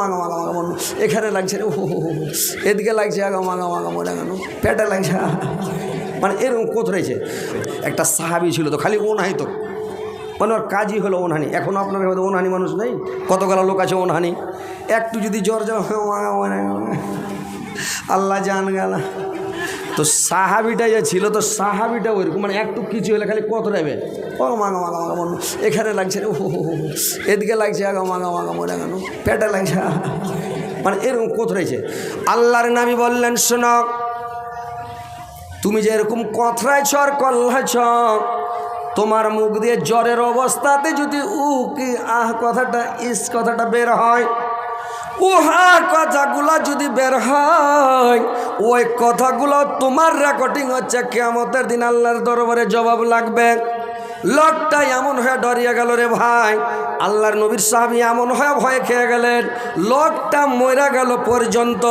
মাগা মাগা মাগা এখানে লাগছে ও। এদিকে লাগছে আগা মাগা মাগা মনে কেন পেটে লাগছে। মানে এরকম কোথ রয়েছে। একটা সাহাবি ছিল তো, খালি ওনাই তো। মানে ওর কাজই হলো ওনহানি এখন আপনার মধ্যে ওনহানি মানুষ নেই? কতগুলো লোক আছে ওনহানি একটু যদি জ্বর যাও আল্লাহ জান গেল। তো সাহাবিটা যে ছিল, তো সাহাবিটা ওইরকম মানে একটু কিছু হলে খালি কত নেবে ও মাগা মাগা মাগা মন এখানে লাগছে, ও। এদিকে লাগছে, আগা, মাগা মাগা মনে গেল পেটে লাগছে। মানে এরকম কোথ রয়েছে আল্লাহর নামি বললেন শোনক তুমি যে এরকম কথরাইছ আর কল্লাছ তোমার মুখ দিয়ে জ্বরের অবস্থাতে যদি উ কি আহ, কথাটা, ইস কথাটা বের হয় উহা কথাগুলো যদি বের হয়, ওই কথাগুলো তোমার রেকর্ডিং হচ্ছে কেমতের দিন আল্লাহর দরবারে জবাব লাগবে। লোকটা এমন হয়ে ডরিয়ে গেল রে ভাই। আল্লাহর নবীর সাহাবি এমন হয়ে ভয় খেয়ে গেলেন। লোকটা মরা গেল পর্যন্ত।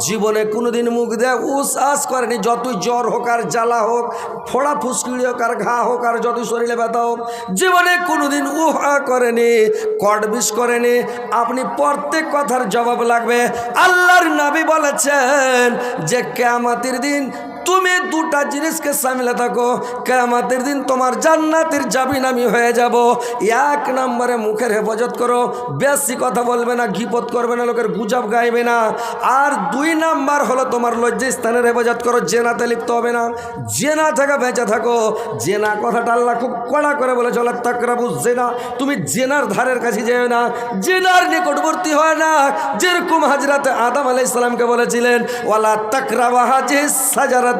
জীবনে কোনোদিন মুখ দেয় উস আস করেনি। যতই জ্বর হোক আর জ্বালা হোক, ফোড়া ফুসকিড়ি হোক আর ঘা হোক আর যতই শরীরে ব্যথা হোক, জীবনে কোনোদিন উহা করেনি, কট বিষ করেনি। আপনি প্রত্যেক কথার জবাব লাগবে। আল্লাহর নবী বলেছেন যে কেমাতির দিন তুমি দুটা জিনিসকে সামলে থাকো। কেমাতের দিন তোমার জান্নাতের জাবিন আমি হয়ে যাব। এক নম্বরে মুখের হেফাজত করো। বেশি কথা বলবে না, গিপত করবে না, লোকের গুজব গাইবে না। আর দুই নাম্বার হলো তোমার লজ্জা স্থানের হেফাজত করো, জেনাতে লিপ্ত হবে না। জেনা থেকে বেঁচে থাকো। জেনা কথাটা আল্লাহ খুব কড়া করে বলে চলে তাকরাবু জেনা। তুমি জেনার ধারের কাছে যেও না। জেনার নিকটবর্তী হয় না। যেরকম হাজরাতে আদম আলাই ইসলামকে বলেছিলেন, ওয়ালা তাকরাবা হাজি সাজারাতা।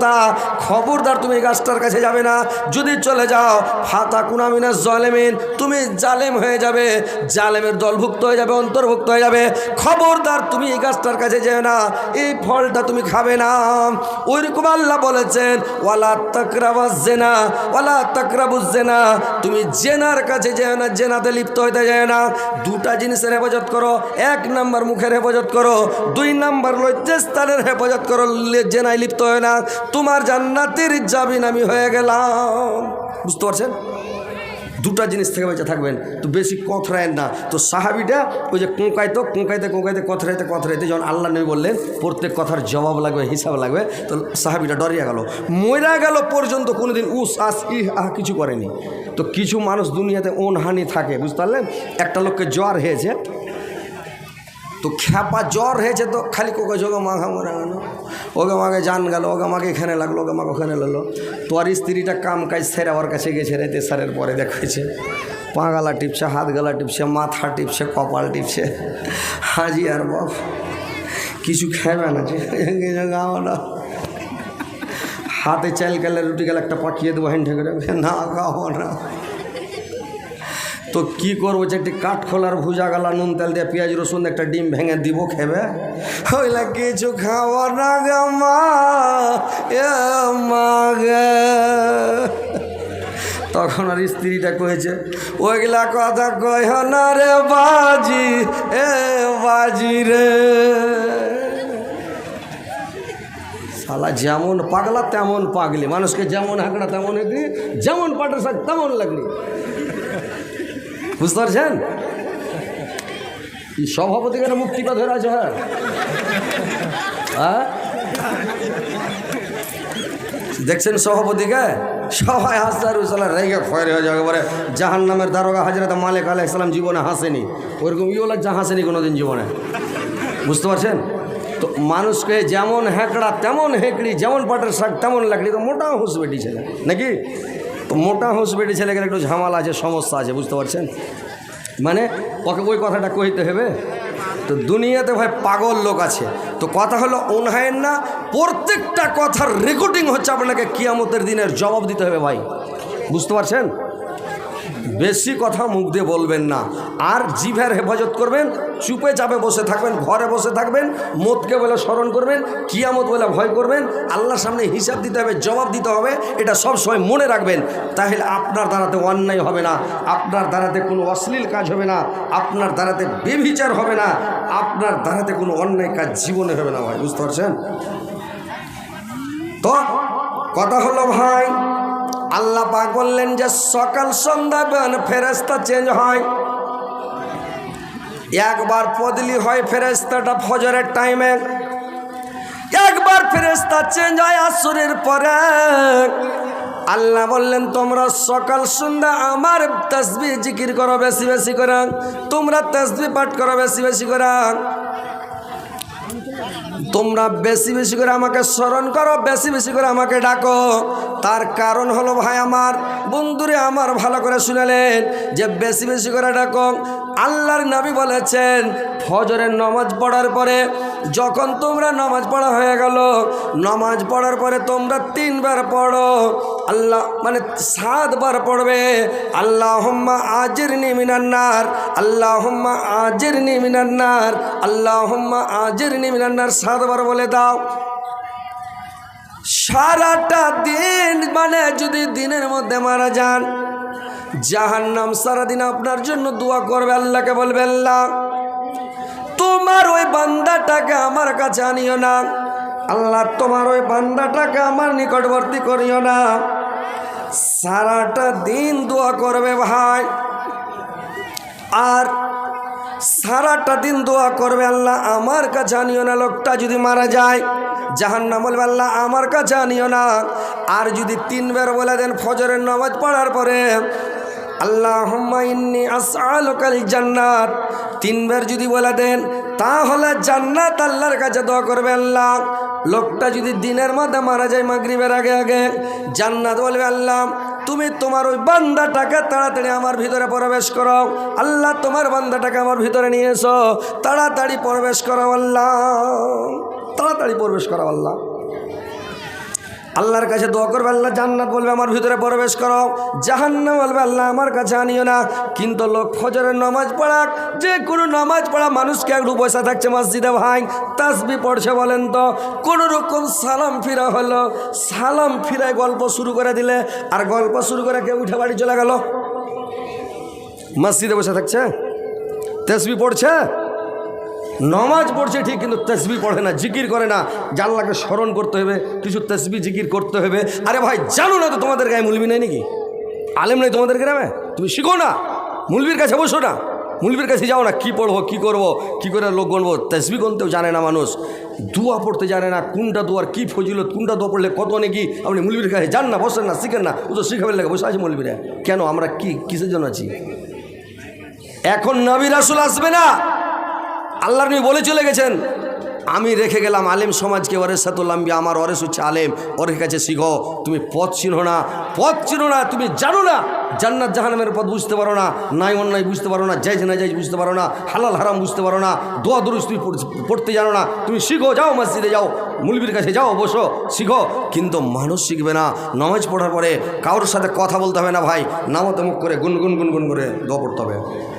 খবরদার তুমি গাছটার কাছে যাবে না। যদি চলে যাও, ফাতা কুনামিনা জলেমিন, তুমি জালেম হয়ে যাবে। জালেমের দলভুক্ত হয়ে যাবে, অন্তর্ভুক্ত হয়ে যাবে। খবরদার তুমি এই গাছটার কাছে যেও না, এই ফলটা তুমি খাবে না। ওইরকম আল্লাহ বলেছেন, ওয়ালা তাকরাবা জেনা ওয়ালা তাকরাবু জেনা তুমি জেনার কাছে যেও না, জেনাতে লিপ্ত হইতে যায় না। দুটা জিনিসের হেফাজত করো, এক নাম্বার মুখের হেফাজত করো, দুই নাম্বার লজ্জাস্থানের হেফাজত করো জেনায় লিপ্ত হয় না। তোমার জান্নাতের জাবিন আমি হয়ে গেলাম। বুঝতে পারছেন? দুটা জিনিস থেকে বেঁচে থাকবেন। তো বেশি কথরায়েন না। তো সাহাবিটা ওই যে কোঁকাইতো, কোঁকাইতে কোঁকাইতে, কথরাইতে কথরাইতে যখন আল্লাহ নবী বললেন, প্রত্যেক কথার জবাব লাগবে, হিসাব লাগবে, তো সাহাবিটা ডরিয়া গেল। মরা গেল পর্যন্ত কোনোদিন উস, আস ই আহ কিছু করেনি। তো কিছু মানুষ দুনিয়াতে ওন হানি থাকে, বুঝতে পারলেন? একটা লোককে জ্বর হয়েছে তো খ্যাপা জ্বর হয়েছে তো খালি কোকে যোগে মাখা মরে গেল ওকে মাকে জান গেল ওকে মাকে এখানে লাগল ওকে মাকে ওখানে লাগল তোর স্ত্রীটা কাম কাজ সেরে ওর কাছে গেছে রে তেসারের পরে দেখেছে পা গালা টিপছে হাত গালা টিপছে মাথা টিপছে কপাল টিপছে হাজি আর বাপ কিছু খাবে না না হাতে চাল গেলে রুটি গেলে একটা পাঠিয়ে দেবো হ্যান্ড না খাও না তো কি করব, যে একটি কাঠ খোলার ভুজা গালা, নুন তেল দিয়ে পেঁয়াজ, রসুন একটা ডিম ভেঙে দিব খেবে? হইলা কিছু খাওয়া না গে মা তখন আর স্ত্রীটা কয়েছে ওইগুলা কথা কহ না রে বাজি, এ বাজি রে। শালা যেমন পাগলা তেমন পাগলি, মানুষকে যেমন হাঁকড়া তেমন হাঁকড়ি, যেমন পাটের শাক তেমন লাগলি। বুঝতে পারছেন? সভাপতি কেন মুক্তি কথা ধরে আছে হ্যাঁ? হ্যাঁ? দেখছেন সভাপতিকে? সবাই হাসতে আর সালা রেগে ফয়ের হয়ে যাবে বলে জাহান নামের দারোগা হাজরত মালিক আলাহ ইসলাম জীবনে হাসেনি। ওরকম ইওলা যা হাসেনি কোনোদিন জীবনে। বুঝতে পারছেন? তো মানুষকে যেমন হ্যাঁকড়া তেমন হেঁকড়ি, যেমন পাটের শাক, তেমন লাকড়ি তো মোটা হুঁস বেটি ছেলে নাকি? মোটা হুঁস বেটি ছেলে গেলে একটু ঝামালা আছে, সমস্যা আছে, বুঝতে পারছেন? মানে ওকে ওই কথাটা কহিতে হবে। তো দুনিয়াতে ভাই পাগল লোক আছে। তো কথা হলো ওনহায়ের না, প্রত্যেকটা কথার রেকর্ডিং হচ্ছে আপনাকে কিয়ামতের দিনের জবাব দিতে হবে ভাই। বুঝতে পারছেন? বেশি কথা মুখ দিয়ে বলবেন না। আর জিভের হেফাজত করবেন, চুপে চাপে বসে থাকবেন, ঘরে বসে থাকবেন মতকে বলে স্মরণ করবেন, কিয়ামত বলে ভয় করবেন, আল্লাহর সামনে হিসাব দিতে হবে, জবাব দিতে হবে, এটা সব সময় মনে রাখবেন। তাহলে আপনার দ্বারাতে অন্যায় হবে না, আপনার দ্বারাতে কোনো অশ্লীল কাজ হবে না, আপনার দ্বারাতে বেবিচার হবে না, আপনার দ্বারাতে কোনো অন্যায় কাজ জীবনে হবে না ভাই, বুঝতে পারছেন? তো, কথা হলো ভাই আল্লাহ পাক বললেন যে সকাল, সন্ধ্যা ফেরেস্তা চেঞ্জ হয়। একবার বদলি হয় ফেরেস্তাটা ফজরের টাইমে একবার ফেরেস্তা চেঞ্জ হয় আসরের পরে। আল্লাহ বললেন, তোমরা সকাল, সন্ধ্যা আমার তসবি জিকির করো বেশি বেশি করে। তোমরা তসবি পাঠ করো বেশি বেশি করে। তোমরা বেশি বেশি করে আমাকে স্মরণ করো, বেশি বেশি করে আমাকে ডাকো। তার কারণ হলো ভাই আমার, বন্ধুরে আমার ভালো করে শুনালেন যে বেশি বেশি করে ডাকো। আল্লাহর নবী বলেছেন, ফজরের নমাজ পড়ার পরে যখন তোমরা নমাজ পড়া হয়ে গেল, নমাজ পড়ার পরে তোমরা তিনবার পড়ো। আল্লাহ মানে সাতবার পড়বে আল্লাহ হোম্মা আজের নিমিনান্নার আল্লাহ হোম্মা আজের নিমিনান্নার আল্লাহ হোম্মা আজের নিমিনান্নার সাতবার বলে দাও। সারাটা দিন মানে যদি দিনের মধ্যে মারা যান, জাহান্নাম সারাদিন আপনার জন্য দোয়া করবে, আল্লাহকে বলবে, আল্লাহ, তোমার ওই বান্দাটাকে আমার কাছে আনিও না। আল্লাহ, তোমার ওই বান্দাটাকে আমার নিকটবর্তী করিও না। সারাটা দিন দোয়া করবে ভাই। আর সারাটা দিন দোয়া করবে আল্লাহ, আমার কাছে আনিও না লোকটা যদি মারা যায় জাহান্না বলবে আল্লাহ, আমার কাছে আনিও না। আর যদি তিনবার বলে দেন ফজরের নামাজ পড়ার পরে আল্লাহ ইন্নি আসআলুকাল জান্নাত। তিনবার যদি বলে দেন, তাহলে জান্নাত আল্লাহর কাছে দোয়া করবে আল্লাহ। লোকটা যদি দিনের মধ্যে মারা যায় মাগরিবের আগে আগে, জান্নাত বলবে আল্লাহ তুমি তোমার ওই বান্দাটাকে তাড়াতাড়ি আমার ভিতরে প্রবেশ করো আল্লাহ, তোমার বান্দাটাকে আমার ভিতরে নিয়ে এসো। তাড়াতাড়ি প্রবেশ করো আল্লাহ। তাড়াতাড়ি প্রবেশ করো আল্লাহ। আল্লাহর কাছে দোয়া করবে, আল্লাহ জান্নাত বলবে, আমার ভিতরে প্রবেশ করো। জাহান্নাম বলবে, আল্লাহ আমার কাছে আনিও না। কিন্তু লোক ফজরের নামাজ পড়াক, যে কোনো নামাজ পড়া মানুষকে একটু বসে থাকছে মসজিদে, ভাই। তাসবি পড়ছে বলেন তো। কোনো রকম সালাম ফিরা হলো, সালাম ফিরায় গল্প শুরু করে দিলে, আর গল্প শুরু করে কেউ উঠে বাড়ি চলে গেল। মসজিদে বসে থাকছে? তেসবি পড়ছে? নমাজ পড়ছে ঠিক, কিন্তু তসবি পড়ে না, জিকির করে না। জানলাকে স্মরণ করতে হবে, কিছু তসবি জিকির করতে হবে। আরে ভাই, জানো না তো তোমাদের গায়ে মুলবি নেই নাকি? আলেম নেই তোমাদের গ্রামে? তুমি শিখো না। মুলবির কাছে বসো না। মুলবির কাছে যাও না, কি পড়ব, কি করব, কি করে লোক গণবো তসবি গণতেও জানে না মানুষ। দুয়া পড়তে জানে না, কোনটা দুয়ার কি ফজিলত, কোনটা দোয়া পড়লে কত নাকি? আপনি মুলবির কাছে যান না, বসেন না, শিখেন না। ও তো শিখাবেন লাগে, বসে আছে মুলবিরা। কেন, আমরা কি, কিসের জন্য আছি? এখন নবী রাসুল আসবে না। আল্লাহর নবী বলে চলে গেছেন। আমি রেখে গেলাম আলেম সমাজকে ওরেসাতুল্লাম্বি আমার অরেস হচ্ছে আলেম। ওর কাছে শিখো, তুমি পথ চিনো না। পথ চিনো না, তুমি জানো না। জান্নাত জাহানামের পথ বুঝতে পারো না। নাই অন্যায় বুঝতে পারো না। যাইজ না যাইজ বুঝতে পারো না। হালাল হারাম বুঝতে পারো না। দোয়া দুরুস তুমি পড়তে জানো না। তুমি শিখো, যাও মসজিদে যাও। মুলবির কাছে যাও বসো শিখো। কিন্তু মানুষ শিখবে না। নামাজ পড়ার পরে কারোর সাথে কথা বলতে হবে না ভাই। নামতে মুখ করে গুনগুন গুনগুন করে দোয়া পড়তে হবে।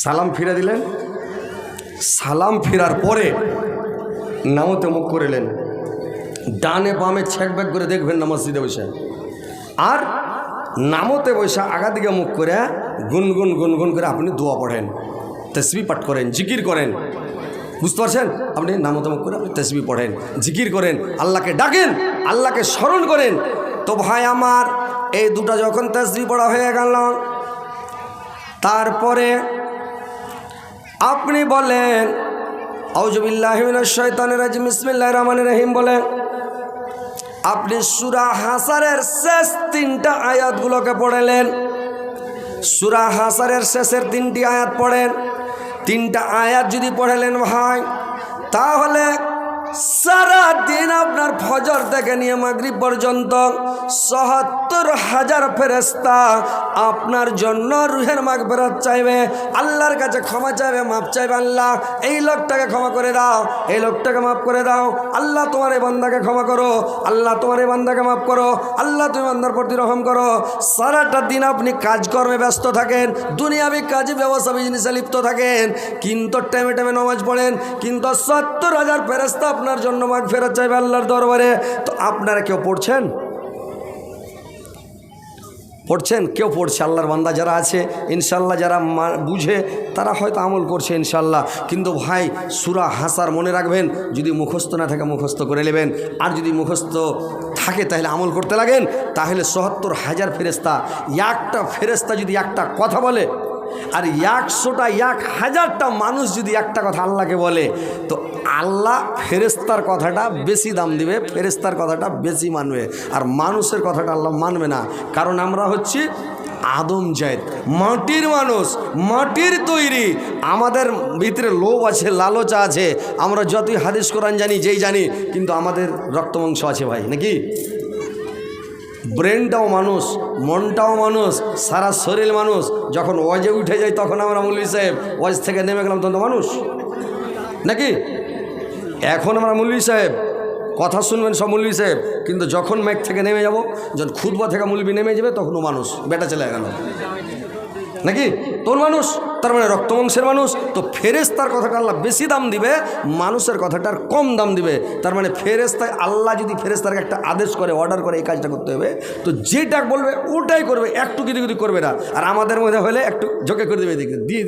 সালাম ফিরে দিলেন। সালাম ফেরার পরে নামতে মুখ করিলেন। ডানে বামে ছেক ব্যাগ করে দেখবেন না মসজিদে বসে। আর নামতে বসে আগা দিকে মুখ করে গুনগুন গুনগুন করে আপনি দোয়া পড়েন, তসবি পাঠ করেন, জিকির করেন। বুঝতে পারছেন? আপনি নামতে মুখ করে আপনি তসবি পড়েন, জিকির করেন, আল্লাহকে ডাকেন, আল্লাহকে স্মরণ করেন। তো ভাই আমার, এই দুটা যখন তসবি পড়া হয়ে গেল, তারপরে আপনি বলেন রহিম বলেন, আপনি সুরা হাসারের শেষ তিনটা আয়াতগুলোকে পড়েলেন। সুরা হাসারের শেষের তিনটি আয়াত পড়েন। তিনটা আয়াত যদি পড়েলেন ভাই, তাহলে সারা দিন আপনার ফজর থেকে নিয়ে মাগরিব পর্যন্ত সহাত্তর হাজার ফেরেস্তা আপনার জন্য রুহের মাগ ফেরত চাইবে, আল্লাহর কাছে ক্ষমা চাইবে মাপ চাইবে আল্লাহ। এই লোকটাকে ক্ষমা করে দাও, এই লোকটাকে মাফ করে দাও। আল্লাহ তোমার এই বান্দাকে ক্ষমা করো, আল্লাহ তোমার এই বান্দাকে মাফ করো, আল্লাহ তুমি বান্দার প্রতি রহম করো। সারাটা দিন আপনি কাজকর্মে ব্যস্ত থাকেন, দুনিয়াবি কাজে ব্যবসা বিজনেসে লিপ্ত থাকেন, কিন্তু টাইমে টাইমে নমাজ পড়েন, কিন্তু সত্তর হাজার ফেরস্তা আপনার জন্য মাগ ফেরত চাইবে আল্লাহর দরবারে। তো আপনারা কেউ পড়ছেন? পড়ছেন? কেউ পড়ছে? আল্লাহর বান্দা যারা আছে, ইনশাল্লাহ যারা বুঝে, তারা হয়তো আমল করছে ইনশাল্লাহ। কিন্তু ভাই, সুরা হাসার মনে রাখবেন, যদি মুখস্থ না থাকে মুখস্থ করে নেবেন। আর যদি মুখস্থ থাকে তাহলে আমল করতে লাগেন, তাহলে সত্তর হাজার ফেরেস্তা একটা ফেরেস্তা যদি একটা কথা বলে আর একশোটা, এক হাজারটা মানুষ যদি একটা কথা আল্লাহকে বলে, তো আল্লাহ ফেরেস্তার কথাটা বেশি দাম দিবে ফেরেস্তার কথাটা বেশি মানবে। আর মানুষের কথাটা আল্লাহ মানবে না। কারণ আমরা হচ্ছি আদম জায়দ মাটির মানুষ, মাটির তৈরি। আমাদের ভিতরে লোভ আছে, লালচা আছে। আমরা যতই হাদিস, কোরআন জানি, যেই জানি, কিন্তু আমাদের রক্তমাংস আছে ভাই, নাকি? ব্রেনটাও মানুষ, মনটাও মানুষ, সারা শরীর মানুষ। যখন ওয়াজে উঠে যায়, তখন আমরা মৌলী সাহেব ওয়াজ থেকে নেমে গেলাম, তখন মানুষ। নাকি? এখন আমরা মৌলী সাহেব, কথা শুনবেন সব মৌলী সাহেব, কিন্তু যখন ম্যাক থেকে নেমে যাব, যখন খুদবা থেকে মুলবি নেমে যাবে, তখনও মানুষ, বেটা চলে গেল। নাকি? তোর মানুষ, তার মানে রক্তবংশের মানুষ, তো ফেরেস্তার কথাটা আল্লাহ বেশি দাম দিবে, মানুষের কথাটার কম দাম দিবে। তার মানে ফেরেস্তায় আল্লাহ যদি ফেরেস্তারকে একটা আদেশ করে অর্ডার করে, এই কাজটা করতে হবে, তো যেটা বলবে ওটাই করবে, একটু কিছু কিছু করবে না। আর আমাদের মধ্যে হলে একটু ঝোঁকে করে দেবে দিয়ে।